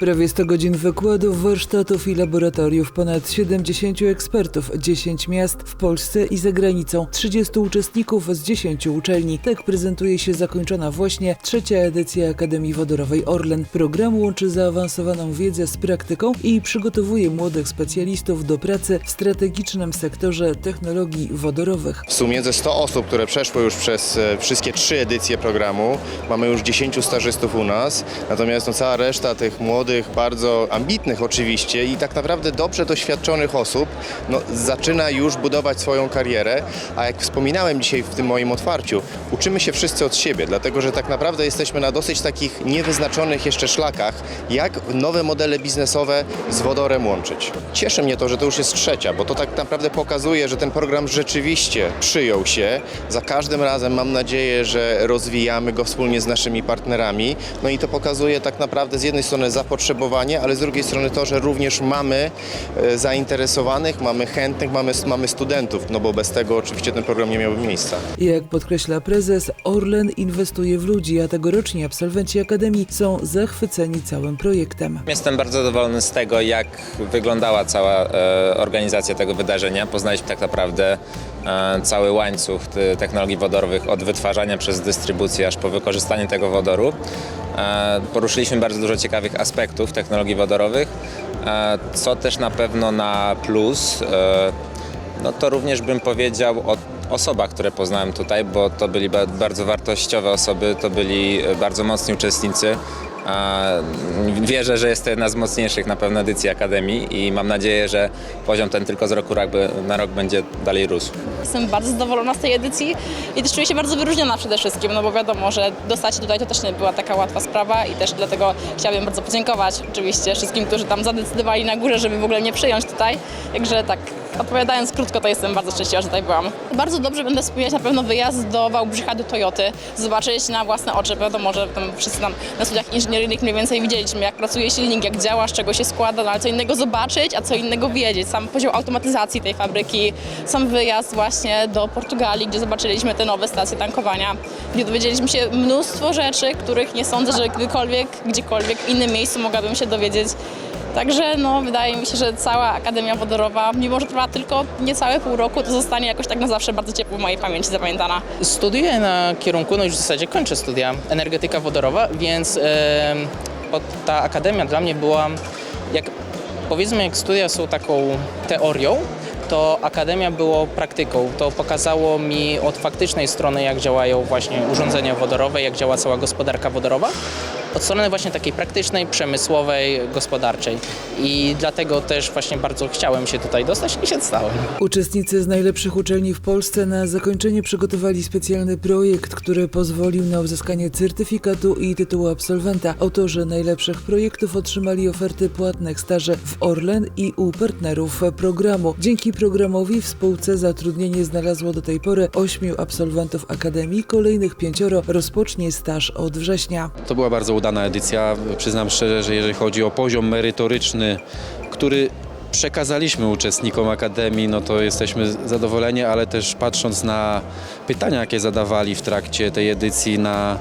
Prawie 100 godzin wykładów, warsztatów i laboratoriów, ponad 70 ekspertów, 10 miast w Polsce i za granicą, 30 uczestników z 10 uczelni. Tak prezentuje się zakończona właśnie trzecia edycja Akademii Wodorowej Orlen. Program łączy zaawansowaną wiedzę z praktyką i przygotowuje młodych specjalistów do pracy w strategicznym sektorze technologii wodorowych. W sumie ze 100 osób, które przeszły już przez e, wszystkie trzy edycje programu, mamy już 10 stażystów u nas, natomiast no, cała reszta tych młodych, bardzo ambitnych oczywiście i tak naprawdę dobrze doświadczonych osób no, zaczyna już budować swoją karierę, a jak wspominałem dzisiaj w tym moim otwarciu, uczymy się wszyscy od siebie, dlatego że tak naprawdę jesteśmy na dosyć takich niewyznaczonych jeszcze szlakach, jak nowe modele biznesowe z wodorem łączyć. Cieszy mnie to, że to już jest trzecia, bo to tak naprawdę pokazuje, że ten program rzeczywiście przyjął się. Za każdym razem mam nadzieję, że rozwijamy go wspólnie z naszymi partnerami. No i to pokazuje tak naprawdę z jednej strony zapotrzebowanie, ale z drugiej strony to, że również mamy e, zainteresowanych, mamy chętnych, mamy, mamy studentów, no bo bez tego oczywiście ten program nie miałby miejsca. Jak podkreśla prezes, Orlen inwestuje w ludzi, a tegoroczni absolwenci Akademii są zachwyceni całym projektem. Jestem bardzo zadowolony z tego, jak wyglądała cała e, organizacja tego wydarzenia. Poznaliśmy tak naprawdę e, cały łańcuch te- technologii wodorowych od wytwarzania przez dystrybucję aż po wykorzystanie tego wodoru. E, poruszyliśmy bardzo dużo ciekawych aspektów technologii wodorowych, e, co też na pewno na plus. E, no to również bym powiedział o osobach, które poznałem tutaj, bo to byli ba- bardzo wartościowe osoby, to byli bardzo mocni uczestnicy. Wierzę, że jest to jedna z mocniejszych na pewno edycji Akademii i mam nadzieję, że poziom ten tylko z roku na rok będzie dalej rósł. Jestem bardzo zadowolona z tej edycji i też czuję się bardzo wyróżniona przede wszystkim, no bo wiadomo, że dostać się tutaj to też nie była taka łatwa sprawa i też dlatego chciałabym bardzo podziękować oczywiście wszystkim, którzy tam zadecydowali na górze, żeby w ogóle mnie przyjąć tutaj. Także tak, odpowiadając krótko, to jestem bardzo szczęśliwa, że tutaj byłam. Bardzo dobrze będę wspomnieć na pewno wyjazd do Wałbrzycha, do Toyoty, zobaczyć na własne oczy. Wiadomo, że tam wszyscy tam na studiach inżynieryjnych mniej więcej widzieliśmy, jak pracuje silnik, jak działa, z czego się składa, no ale co innego zobaczyć, a co innego wiedzieć. Sam poziom automatyzacji tej fabryki, sam wyjazd właśnie do Portugalii, gdzie zobaczyliśmy te nowe stacje tankowania, gdzie dowiedzieliśmy się mnóstwo rzeczy, których nie sądzę, że gdykolwiek, gdziekolwiek w innym miejscu mogłabym się dowiedzieć. Także no, wydaje mi się, że cała Akademia Wodorowa, mimo że trwa tylko niecałe pół roku, to zostanie jakoś tak na zawsze bardzo ciepło w mojej pamięci zapamiętana. Studiuję na kierunku, no już w zasadzie kończę studia, energetyka wodorowa, więc od, ta akademia dla mnie była, jak powiedzmy, jak studia są taką teorią, to akademia było praktyką. To pokazało mi od faktycznej strony, jak działają właśnie urządzenia wodorowe, jak działa cała gospodarka wodorowa, od strony właśnie takiej praktycznej, przemysłowej, gospodarczej. I dlatego też właśnie bardzo chciałem się tutaj dostać i się dostałem. Uczestnicy z najlepszych uczelni w Polsce na zakończenie przygotowali specjalny projekt, który pozwolił na uzyskanie certyfikatu i tytułu absolwenta. Autorzy najlepszych projektów otrzymali oferty płatnych staży w Orlen i u partnerów programu. Dzięki programowi w spółce zatrudnienie znalazło do tej pory ośmiu absolwentów Akademii, kolejnych pięcioro rozpocznie staż od września. To była bardzo udana edycja. Przyznam szczerze, że jeżeli chodzi o poziom merytoryczny, który przekazaliśmy uczestnikom Akademii, no to jesteśmy zadowoleni, ale też patrząc na pytania, jakie zadawali w trakcie tej edycji, na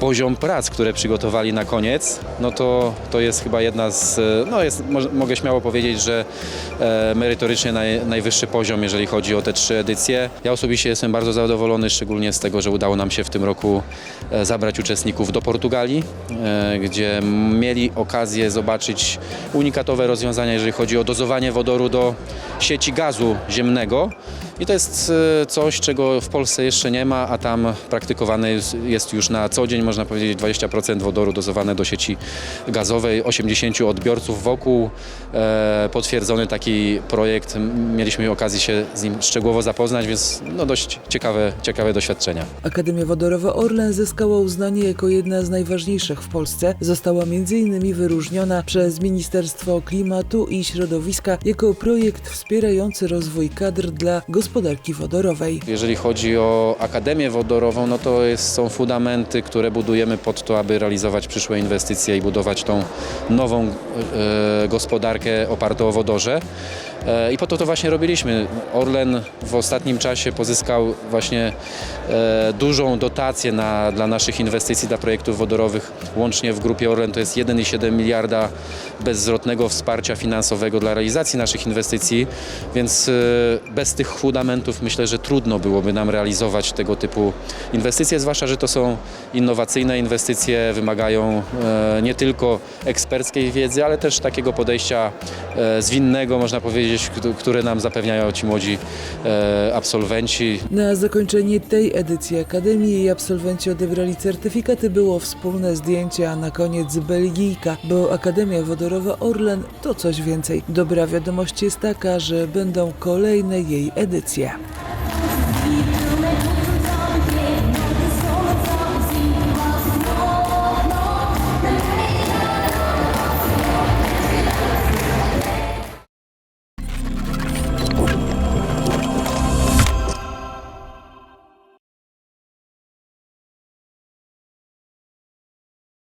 poziom prac, które przygotowali na koniec, no to, to jest chyba jedna z, no jest, mo- mogę śmiało powiedzieć, że e, merytorycznie naj, najwyższy poziom, jeżeli chodzi o te trzy edycje. Ja osobiście jestem bardzo zadowolony, szczególnie z tego, że udało nam się w tym roku e, zabrać uczestników do Portugalii, e, gdzie mieli okazję zobaczyć unikatowe rozwiązania, jeżeli chodzi o dozowanie wodoru do sieci gazu ziemnego. I to jest e, coś, czego w Polsce jeszcze nie ma, a tam praktykowane jest, już na co dzień, można powiedzieć, 20% wodoru dozowane do sieci gazowej, 80 odbiorców wokół. E, potwierdzony taki projekt, mieliśmy okazję się z nim szczegółowo zapoznać, więc no dość ciekawe, ciekawe doświadczenia. Akademia Wodorowa Orlen zyskała uznanie jako jedna z najważniejszych w Polsce. Została m.in. wyróżniona przez Ministerstwo Klimatu i Środowiska jako projekt wspierający rozwój kadr dla gospodarki gospodarki wodorowej. Jeżeli chodzi o Akademię Wodorową, no to jest, są fundamenty, które budujemy pod to, aby realizować przyszłe inwestycje i budować tą nową e, gospodarkę opartą o wodorze. E, I po to to właśnie robiliśmy. Orlen w ostatnim czasie pozyskał właśnie e, dużą dotację na, dla naszych inwestycji, dla projektów wodorowych. Łącznie w grupie Orlen to jest 1,7 miliarda bezzwrotnego wsparcia finansowego dla realizacji naszych inwestycji, więc e, bez tych fundamentów myślę, że trudno byłoby nam realizować tego typu inwestycje, zwłaszcza, że to są innowacyjne inwestycje, wymagają e, nie tylko eksperckiej wiedzy, ale też takiego podejścia e, zwinnego, można powiedzieć, któ- które nam zapewniają ci młodzi e, absolwenci. Na zakończenie tej edycji Akademii jej absolwenci odebrali certyfikaty, było wspólne zdjęcie, a na koniec Belgijka, bo Akademia Wodorowa Orlen to coś więcej. Dobra wiadomość jest taka, że będą kolejne jej edycje. yeah.